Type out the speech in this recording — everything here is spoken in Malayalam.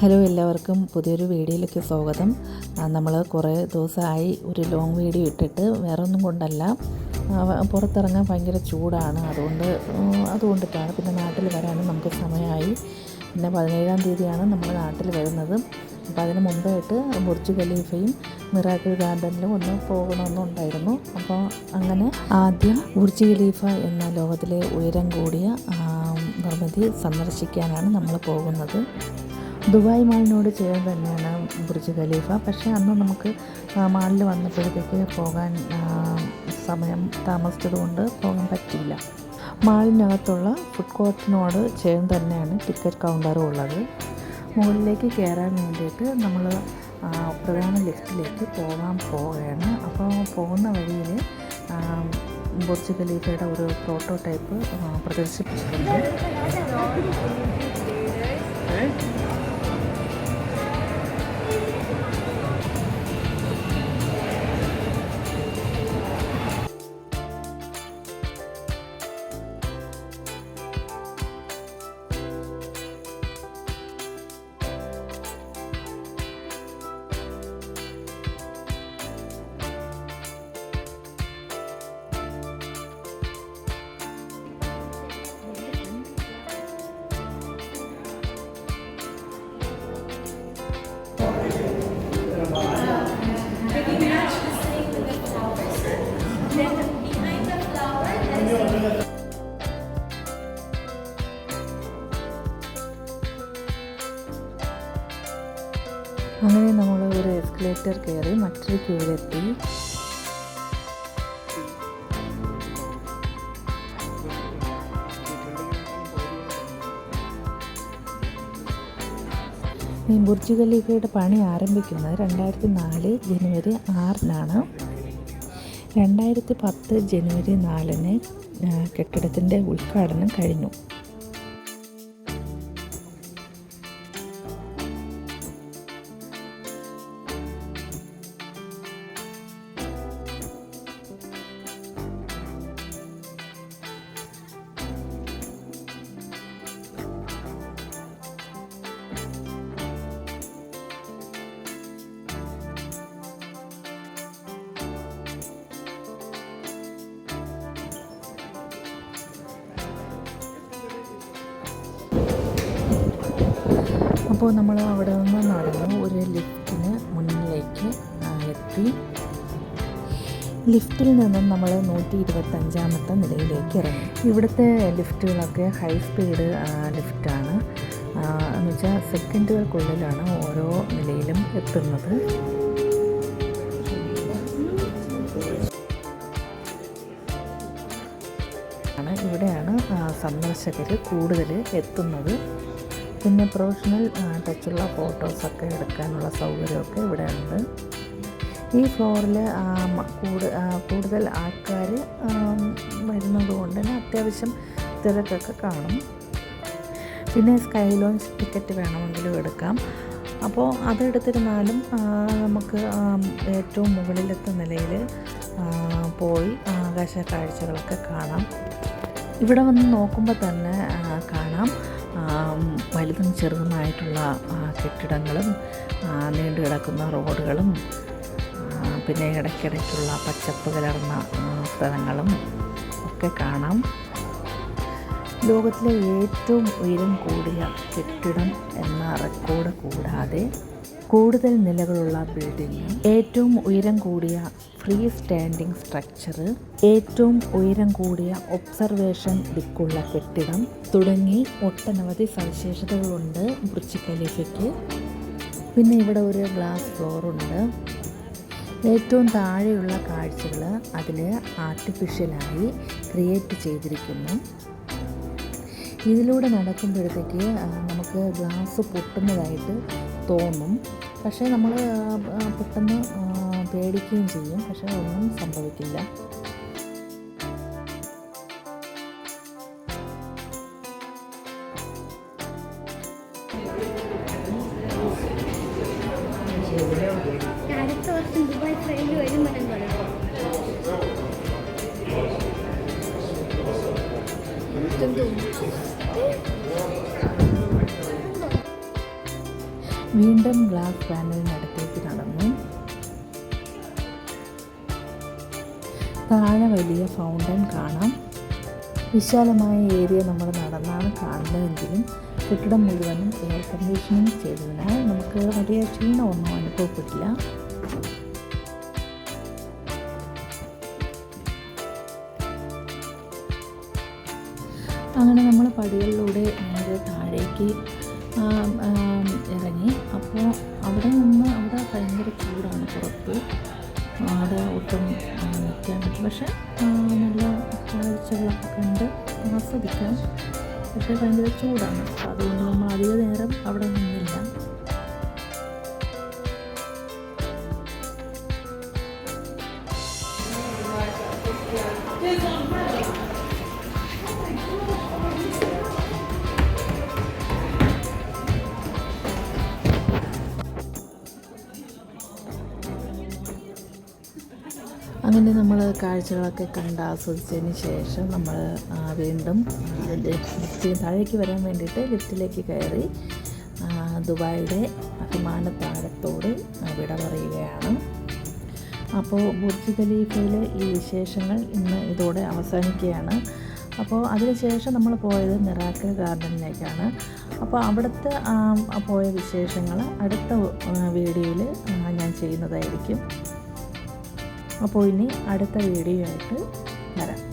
ഹലോ എല്ലാവർക്കും പുതിയൊരു വീഡിയോയിലേക്ക് സ്വാഗതം. നമ്മൾ കുറേ ദിവസമായി ഒരു ലോങ് വീഡിയോ ഇട്ടിട്ട് വേറെ ഒന്നും കൊണ്ടല്ല പുറത്തിറങ്ങാൻ ഭയങ്കര ചൂടാണ്. അതുകൊണ്ട് അതുകൊണ്ടിട്ടാണ്. പിന്നെ നാട്ടിൽ വരാനും നമുക്ക് സമയമായി. പിന്നെ പതിനേഴാം തീയതിയാണ് നമ്മൾ നാട്ടിൽ വരുന്നത്. അപ്പോൾ അതിന് മുമ്പായിട്ട് ബുർജ് ഖലീഫയും മിറാക്കിൾ ഗാർഡനിലും ഒന്ന് പോകണമെന്നുണ്ടായിരുന്നു. അപ്പോൾ അങ്ങനെ ആദ്യം ബുർജ് ഖലീഫ എന്ന ലോകത്തിലെ ഉയരം കൂടിയ നിർമ്മിതി സന്ദർശിക്കാനാണ് നമ്മൾ പോകുന്നത്. ദുബായ് മാളിനോട് ചേർന്ന് തന്നെയാണ് ബുർജ് ഖലീഫ. പക്ഷേ അന്ന് നമുക്ക് മാളിൽ വന്നപ്പോഴത്തേക്ക് പോകാൻ സമയം താമസിച്ചത് കൊണ്ട് പോകാൻ പറ്റിയില്ല. മാളിനകത്തുള്ള ഫുഡ് കോർട്ടിനോട് ചേർന്ന് തന്നെയാണ് ടിക്കറ്റ് കൗണ്ടറും ഉള്ളത്. മുകളിലേക്ക് കയറാൻ വേണ്ടിയിട്ട് നമ്മൾ പ്രധാന ലിഫ്റ്റിലേക്ക് പോകാൻ പോവുകയാണ്. അപ്പോൾ പോകുന്ന വഴിയിൽ ബുർജ് ഖലീഫയുടെ ഒരു പ്രോട്ടോടൈപ്പ് പ്രദർശിപ്പിച്ചിട്ടുണ്ട്. അങ്ങനെ നമ്മൾ ഒരു എസ്കലേറ്റർ കയറി മറ്റൊരു ക്യൂവിലെത്തി ഈ ബുർജ് ഖലീഫയുടെ പണി ആരംഭിക്കുന്നത് രണ്ടായിരത്തി നാല് ജനുവരി ആറിനാണ്. രണ്ടായിരത്തി പത്ത് ജനുവരി നാലിന് കെട്ടിടത്തിന്റെ ഉദ്ഘാടനം കഴിഞ്ഞു. അപ്പോൾ നമ്മൾ അവിടെ നിന്ന് നടന്നു ഒരു ലിഫ്റ്റിന് മുന്നിലേക്ക് എത്തി. ലിഫ്റ്റിൽ നിന്നും നമ്മൾ നൂറ്റി ഇരുപത്തഞ്ചാമത്തെ നിലയിലേക്ക് ഇറങ്ങി. ഇവിടുത്തെ ലിഫ്റ്റുകളൊക്കെ ഹൈ സ്പീഡ് ലിഫ്റ്റാണ്. എന്ന് വെച്ചാൽ സെക്കൻഡുകൾക്കുള്ളിലാണ് ഓരോ നിലയിലും എത്തുന്നത്. ഇവിടെയാണ് സന്ദർശകർ കൂടുതൽ എത്തുന്നത്. പിന്നെ പ്രൊഫഷണൽ ടച്ചുള്ള ഫോട്ടോസൊക്കെ എടുക്കാനുള്ള സൗകര്യമൊക്കെ ഇവിടെ ഉണ്ട് ഈ ഫ്ലോറിൽ കൂടുതൽ ആൾക്കാർ വരുന്നത് കൊണ്ട് തന്നെ അത്യാവശ്യം തിരക്കൊക്കെ കാണും. പിന്നെ സ്കൈ ലോഞ്ച് ടിക്കറ്റ് വേണമെങ്കിലും എടുക്കാം. അപ്പോൾ അതെടുത്തിരുന്നാലും നമുക്ക് ഏറ്റവും മുകളിലത്തെ നിലയിൽ പോയി ആകാശ കാഴ്ചകളൊക്കെ കാണാം. ഇവിടെ വന്ന് നോക്കുമ്പോൾ തന്നെ കാണാം. വലുതും ചെറുതുമായിട്ടുള്ള കെട്ടിടങ്ങളും നീണ്ടു കിടക്കുന്ന റോഡുകളും പിന്നെ ഇടയ്ക്കിടയ്ക്കുള്ള പച്ചപ്പ് കലർന്ന സ്ഥലങ്ങളും ഒക്കെ കാണാം. ലോകത്തിലെ ഏറ്റവും ഉയരം കൂടിയ കെട്ടിടം എന്ന റെക്കോർഡ് കൂടാതെ കൂടുതൽ നിലകളുള്ള ബിൽഡിംഗ് ഏറ്റവും ഉയരം കൂടിയ ഫ്രീ സ്റ്റാൻഡിംഗ് സ്ട്രക്ചർ ഏറ്റവും ഉയരം കൂടിയ ഒബ്സർവേഷൻ ദിക്കുള്ള കെട്ടിടം തുടങ്ങി ഒട്ടനവധി സവിശേഷതകളുണ്ട് ബുർജ് പിന്നെ ഇവിടെ ഒരു ഗ്ലാസ് ഫ്ലോറുണ്ട് ഏറ്റവും താഴെയുള്ള കാഴ്ചകൾ അതിൽ ആർട്ടിഫിഷ്യലായി ക്രിയേറ്റ് ചെയ്തിരിക്കുന്നു. ഇതിലൂടെ നടക്കുമ്പോഴത്തേക്ക് നമുക്ക് ഗ്ലാസ് പൊട്ടുന്നതായിട്ട് തോന്നും. പക്ഷേ നമ്മൾ പെട്ടെന്ന് പേടിക്കുകയും ചെയ്യും. പക്ഷേ ഒന്നും സംഭവിക്കില്ല. അടുത്ത വർഷം ദുബായ് ട്രെയിനിൽ വരുമ്പോൾ വീണ്ടും ഗ്ലാസ് പാനലിനടുത്തേക്ക് നടന്നു. താഴെ വലിയ ഫൗണ്ടൻ കാണാം. വിശാലമായ ഏരിയ നമ്മൾ നടന്നാണ് കാണുന്നതെങ്കിലും കെട്ടിടം മുഴുവനും എയർ കണ്ടീഷനിങ് ചെയ്തതിനാൽ നമുക്ക് വലിയ ക്ഷീണമൊന്നും അനുഭവപ്പെട്ടില്ല. അങ്ങനെ നമ്മൾ പടികളിലൂടെ നേരെ താഴേക്ക് ഇറങ്ങി. അപ്പോൾ അവിടെ നിന്ന് അവിടെ ഭയങ്കര ചൂടാണ് പുറത്ത്. അവിടെ ഒട്ടും നിൽക്കാൻ പറ്റും പക്ഷേ നല്ല കാഴ്ചകളൊക്കെ കണ്ട് ആസ്വദിക്കാം. പക്ഷേ ഭയങ്കര ചൂടാണ്. അപ്പോൾ അതുകൊണ്ട് നമ്മൾ അധിക നേരം അവിടെ നിന്നില്ല. അങ്ങനെ നമ്മൾ കാഴ്ചകളൊക്കെ കണ്ട് ആസ്വദിച്ചതിന് ശേഷം നമ്മൾ വീണ്ടും ലിഫ്റ്റ് താഴേക്ക് വരാൻ വേണ്ടിയിട്ട് ലിഫ്റ്റിലേക്ക് കയറി ദുബായിയുടെ അഭിമാനത്താഴത്തോട് വിട പറയുകയാണ്. അപ്പോൾ ബുർജ് ഖലീഫയിലെ ഈ വിശേഷങ്ങൾ ഇന്ന് ഇതോടെ അവസാനിക്കുകയാണ്. അപ്പോൾ അതിനുശേഷം നമ്മൾ പോയത് മിറാക്കിൾ ഗാർഡനിലേക്കാണ്. അപ്പോൾ അവിടുത്തെ പോയ വിശേഷങ്ങൾ അടുത്ത വീഡിയോയിൽ ഞാൻ ചെയ്യുന്നതായിരിക്കും. അപ്പോൾ ഇനി അടുത്ത വീഡിയോ ആയിട്ട് വരാം.